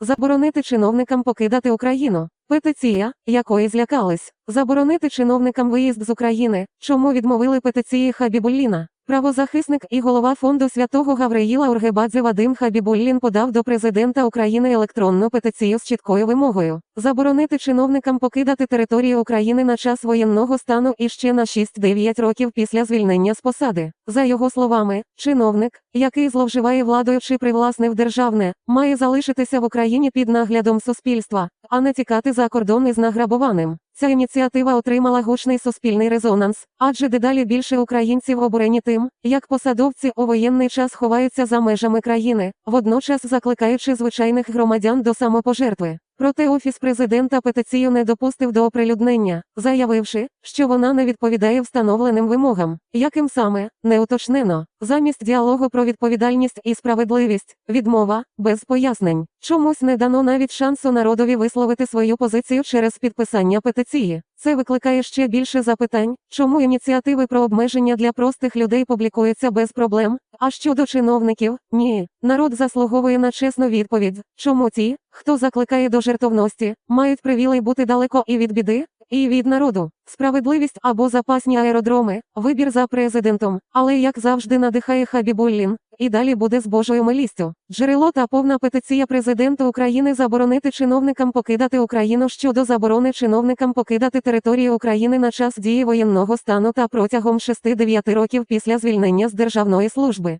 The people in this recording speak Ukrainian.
Заборонити чиновникам покидати Україну. Петиція, якої злякались. Заборонити чиновникам виїзд з України. Чому відмовили петиції Хабібулліна? Правозахисник і голова фонду святого Гавриїла Ургебадзе Вадим Хабібуллін подав до президента України електронну петицію з чіткою вимогою заборонити чиновникам покидати територію України на час воєнного стану і ще на 6-9 років після звільнення з посади. За його словами, чиновник, який зловживає владою чи привласнив державне, має залишитися в Україні під наглядом суспільства, а не тікати за кордон із награбованим. Ця ініціатива отримала гучний суспільний резонанс, адже дедалі більше українців обурені тим, як посадовці у воєнний час ховаються за межами країни, водночас закликаючи звичайних громадян до самопожертви. Проте офіс президента петицію не допустив до оприлюднення, заявивши, що вона не відповідає встановленим вимогам, яким саме не уточнено. Замість діалогу про відповідальність і справедливість, відмова без пояснень. Чомусь не дано навіть шансу народові висловити свою позицію через підписання петиції. Це викликає ще більше запитань, чому ініціативи про обмеження для простих людей публікуються без проблем, а щодо чиновників ні. Народ заслуговує на чесну відповідь. Чому ті, хто закликає до жертовності, мають привілей бути далеко і від біди, і від народу. Справедливість або запасні аеродроми, вибір за президентом, але як завжди надихає Хабібуллін, і далі буде з Божою милістю. Джерело та повна петиція президента України заборонити чиновникам покидати Україну щодо заборони чиновникам покидати територію України на час дії воєнного стану та протягом 6-9 років після звільнення з державної служби.